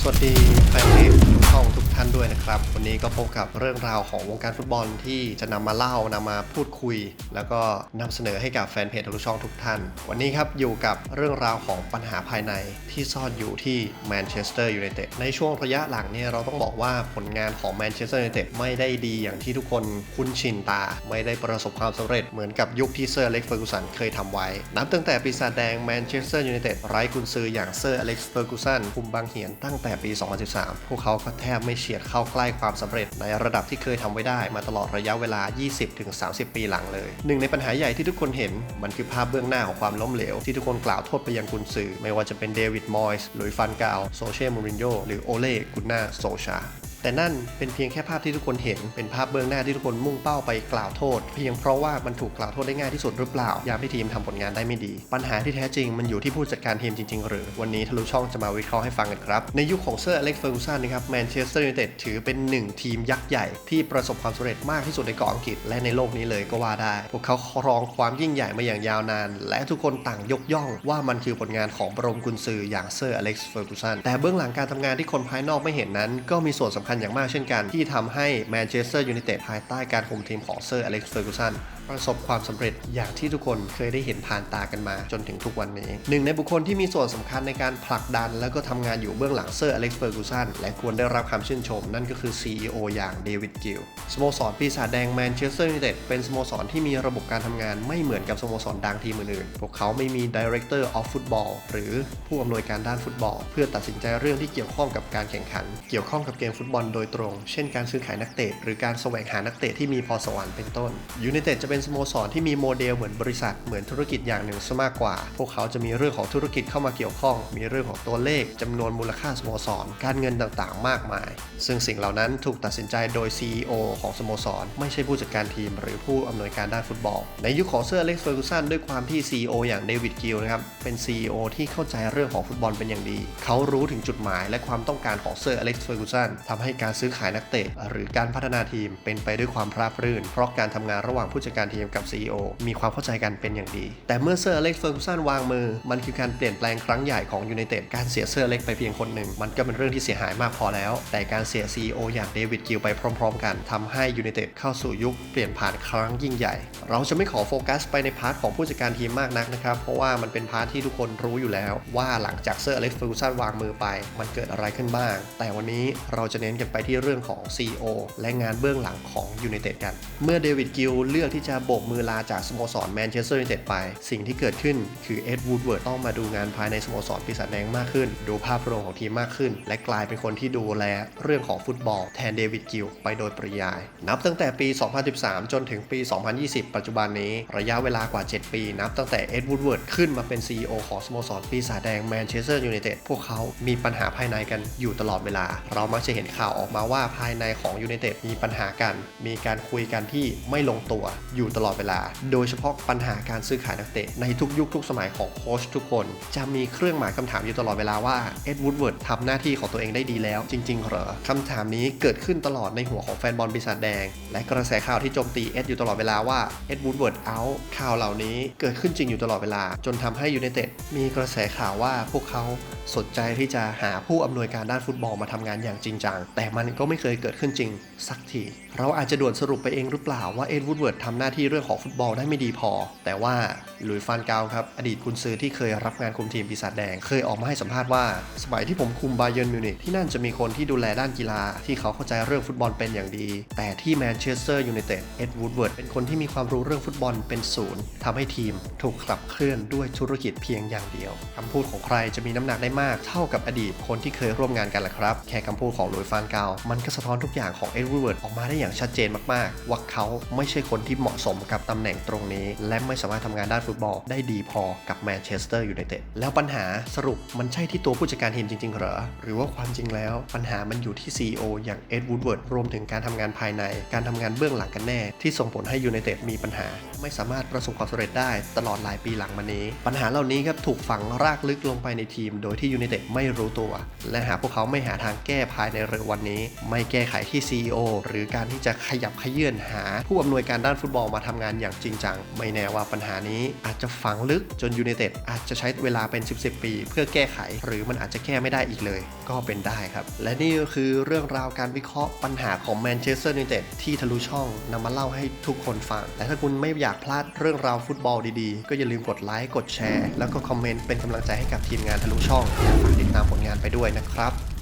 สวัสดีแฟนเพจ ท่านด้วยนะครับ วันนี้ก็พบกับเรื่องราวของวงการฟุตบอลที่จะนำมาเล่านำมาพูดคุย แล้วก็นำเสนอให้กับแฟนเพจทุกช่องทุกท่าน วันนี้ครับอยู่กับเรื่องราวของปัญหาภายในที่ซ่อนอยู่ที่แมนเชสเตอร์ยูไนเต็ดในช่วงระยะหลังเนี่ยเราต้องบอกว่าผลงานของแมนเชสเตอร์ยูไนเต็ดไม่ได้ดีอย่างที่ทุกคนคุ้นชินตา ไม่ได้ประสบความสำเร็จเหมือนกับยุคที่เซอร์อเล็กซ์เฟอร์กูสันเคยทำไว้ นับตั้งแต่ปีศาจแดงแมนเชสเตอร์ยูไนเต็ดไร้กุนซืออย่างเซอร์อเล็กซ์เฟอร์กูสันคุมบางเหียนตั้งแต่ปี 2013 พวกเขาก็แทบไม่เฉียดเข้าใกล้ความสำเร็จในระดับที่เคยทำไว้ได้มาตลอดระยะเวลา 20-30 ปีหลังเลย หนึ่งในปัญหาใหญ่ที่ทุกคนเห็น มันคือภาพเบื้องหน้าของความล้มเหลว ที่ทุกคนกล่าวโทษไปยังกุนซือ ไม่ว่าจะเป็นเดวิดมอยส์หรือฟันกาวโซเชมูรินโญ่หรือโอเล่กุนนาโซชา แต่นั่นเป็นเพียงแค่ภาพที่ทุกคนเห็น เป็นภาพเบื้องหน้าที่ทุกคนมุ่งเป้าไปกล่าวโทษ เพียงเพราะว่ามันถูกกล่าวโทษได้ง่ายที่สุดหรือเปล่า ยามที่ทีมทำผลงานได้ไม่ดี ปัญหาที่แท้จริงมันอยู่ที่ผู้จัดการทีมจริง ๆ หรือ วันนี้ทะลุช่องจะมาวิเคราะห์ให้ฟังกันครับ ในยุคของเซอร์อเล็กซ์เฟอร์กูสันนะครับแมนเชสเตอร์ยูไนเต็ดถือเป็นหนึ่งทีมยักษ์ใหญ่ที่ประสบความสำเร็จมากที่สุดในเกาะอังกฤษและในโลกนี้เลยก็ว่าได้ พวกเขาครองความยิ่งใหญ่มาอย่างยาวนาน และทุกคนต่างยกย่องว่ามันคือผลงานของบรมกุนซืออย่างเซอร์อเล็กซ์เฟอร์กูสันแต่เบื้องหลังการทำงานที่คนภายนอกไม่เห็นนั้นก็มีส่วนสำคัญอย่างมากเช่นกันที่ทำให้แมนเชสเตอร์ยูไนเต็ดภายใต้การคุมทีมของเซอร์อเล็กซ์เฟอร์กูสัน ประสบความสำเร็จอย่างที่ทุกคนเคยได้เห็นผ่านตากันมาจนถึงทุกวันนี้ หนึ่งในบุคคลที่มีส่วนสำคัญในการผลักดัน แล้วก็ทำงานอยู่เบื้องหลังเซอร์อเล็กซ์เฟอร์กูสันและควรได้รับคำชื่นชม นั่นก็คือ CEO อย่างเดวิดกิลสโมสรปีศาจแดงแมนเชสเตอร์ยูไนเต็ดเป็นสโมสรที่มีระบบการทำงานไม่เหมือนกับสโมสรดังทีมอื่นๆพวกเขาไม่มี Director of Football หรือผู้อำนวยการด้านฟุตบอล เพื่อตัดสินใจเรื่องที่เกี่ยวข้องกับการแข่งขัน เกี่ยวข้องกับเกมฟุตบอลโดยตรง เช่นการซื้อขายนักเตะหรือการแสวงหานักเตะที่มีพรสวรรค์เป็นต้นยูไนเต็ดจะเป็นสโมสรที่มีโมเดลเหมือนบริษัทเหมือนธุรกิจอย่างหนึ่งซะมากกว่า พวกเขาจะมีเรื่องของธุรกิจเข้ามาเกี่ยวข้อง มีเรื่องของตัวเลขจำนวนมูลค่าสโมสร การเงินต่างๆ มากมาย ซึ่งสิ่งเหล่านั้นถูกตัดสินใจโดย CEO ของสโมสร ไม่ใช่ผู้จัดการทีม หรือผู้อำนวยการด้านฟุตบอล ในยุคของเซอร์เล็กซ์เฟอร์กูสันด้วยความที่ CEO อย่างเดวิดกิลนะครับเป็น CEO ที่เข้าใจเรื่องของฟุตบอลเป็นอย่างดี เขารู้ถึงจุดหมายและความต้องการของเซอร์อเล็กซ์เฟอร์กูสันทำให้การซื้อขายนักเตะหรือการพัฒนาทีมเป็นไปด้วยความราบรื่น เพราะการทำงานระหว่างผู้จัดการทีมกับ CEO มีความเข้าใจกันเป็นอย่างดี แต่เมื่อเซอร์อเล็กซ์เฟอร์กูสันวางมือ มันคือการเปลี่ยนแปลงครั้งใหญ่ของยูไนเต็ดการเสียเซอร์เล็กไปเพียงคนหนึ่ง มันก็เป็นเรื่องที่เสียหายมากพอแล้ว แต่การเสีย CEO อย่างเดวิดกิลไปพร้อม ๆ กันทำให้ยูไนเต็ดเข้าสู่ยุคเปลี่ยนผ่านครั้งยิ่งใหญ่ เราจะไม่ขอโฟกัสไปในพาร์ทของผู้จัดการทีมมากนักนะครับเพราะว่ามันเป็นพาร์ทที่ทุกคนรู้อยู่แล้ว ว่าหลังจากเซอร์อเล็กซ์เฟอร์กูสันวางมือไป มันเกิดอะไรขึ้นบ้าง แต่วันนี้เราจะเน้นกันไปที่เรื่องของ CEO และงานเบื้องหลังของยูไนเต็ดกัน เมื่อเดวิดกิลเลือกที่จะโบกมือลาจากสโมสรแมนเชสเตอร์ยูไนเต็ดไป สิ่งที่เกิดขึ้นคือเอ็ดวูดเวิร์ดต้องมาดูงานภายในสโมสรปีศาจแดงมากขึ้น ดูภาพรวมของทีมมากขึ้น และกลายเป็นคนที่ดูแลเรื่องของฟุตบอลแทนเดวิดกิลไปโดยปริยาย นับตั้งแต่ปี 2013 จนถึงปี 2020 ปัจจุบันนี้ระยะเวลากว่า 7 ปี นับตั้งแต่เอ็ดวูดเวิร์ดขึ้นมาเป็น CEO ของสโมสรปีศาจแดงแมนเชสเตอร์ยูไนเต็ดพวกเขามีปัญหาภายในกันอยู่ตลอดเวลา เรามักจะเห็นข่าวออกมาว่าภายในของยูไนเต็ดมีปัญหากัน มีการคุยกันที่ไม่ลงตัวอยู่ตลอดเวลา โดยเฉพาะปัญหาการซื้อขายนักเตะในทุกยุคทุกสมัยของโค้ชทุกคน จะมีเครื่องหมายคำถามอยู่ตลอดเวลาว่าเอ็ดวูดเวิร์ดทำหน้าที่ของตัวเองได้ดีแล้ว จริง ๆ เหรอคำถามนี้เกิดขึ้นตลอดในหัวของแฟนบอลปีศาจแดง และกระแสข่าวที่โจมตีเอ็ดอยู่ตลอดเวลาว่าเอ็ดวูดเวิร์ดเอาข่าวเหล่านี้เกิดขึ้นจริงอยู่ตลอดเวลา จนทำให้ยูไนเต็ดมีกระแสข่าวว่าพวกเขาสนใจที่จะหาผู้อำนวยการด้านฟุตบอลมาทำงานอย่างจริงจังแต่มันก็ไม่เคยเกิดขึ้นจริงสักทีเราอาจจะด่วนสรุปไปเองหรือเปล่าว่าเอ็ดวูดเวิร์ดทำหน้าที่เรื่องของฟุตบอลได้ไม่ดีพอ แต่ว่าหลุยฟานเกาครับ อดีตกุนซือที่เคยรับงานคุมทีมปีศาจแดง เคยออกมาให้สัมภาษณ์ว่า สมัยที่ผมคุมบาเยิร์นมิวนิกที่นั่นจะมีคนที่ดูแลด้านกีฬา ที่เขาเข้าใจเรื่องฟุตบอลเป็นอย่างดี แต่ที่แมนเชสเตอร์ยูไนเต็ดเอ็ดวูดเวิร์ดเป็นคนที่มีความรู้เรื่องฟุตบอลเป็นศูนย์ทำให้ทีมถูกขับเคลื่อนด้วยธุรกิจเพียงอย่างเดียวคำพูดของใครจะมีน้ำหนักได้มากเท่ากับอดีตคนที่เคยร่วมงานกันแหละครับ แค่คำพูดของหลุยฟานเกามันก็สะท้อนทุกอย่างของเอ็ดวูดเวิร์ดออกมาได้อย่างชัดเจนมากๆว่าเขาไม่ใช่คนที่เหมาะสมกับตำแหน่งตรงนี้ และไม่สามารถทำงานด้านฟุตบอลได้ดีพอกับแมนเชสเตอร์ยูไนเต็ดแล้วปัญหาสรุปมันใช่ที่ตัวผู้จัดการทีมจริง ๆ เหรอ หรือว่าความจริงแล้ว ปัญหามันอยู่ที่ CEO อย่างเอ็ดวูดเวิร์ดรวมถึงการทำงานภายใน การทำงานเบื้องหลังกันแน่ ที่ส่งผลให้ยูไนเต็ดมีปัญหา ไม่สามารถประสบความสำเร็จได้ตลอดหลายปีหลังมานี้ ปัญหาเหล่านี้ครับถูกฝังรากลึกลงไปในทีม โดยที่ยูไนเต็ดไม่รู้ตัว และหากพวกเขาไม่หาทางแก้ภายในเร็ววันนี้ ไม่แก้ไขที่ CEO หรือการที่จะขยับขยื่นหาผู้อำนวยการด้านฟุตบอลอกมาทำงานอย่างจริงจัง ไม่แน่ว่าปัญหานี้อาจจะฝังลึกจนยู i นเต็ดอาจจะใช้เวลาเป็น 10 10 ปี เพื่อแก้ไข หรือมันอาจจะแก้ไม่ได้อีกเลย ก็เป็นได้ครับ และนี่ก็คือเรื่องราวการวิเคราะห์ปัญหาของแมนเชสเตอร์ยู i นเต็ดที่ทะลุช่องนำมาเล่าให้ทุกคนฟัง และถ้าคุณไม่อยากพลาดเรื่องราวฟุตบอลดีๆ ก็อย่าลืมกดไลค์กดแชร์ แล้วก็คอมเมนต์เป็นกำลังใจให้กับทีมงานทะลุช่องและฝากติดตามผลงานไปด้วยนะครับ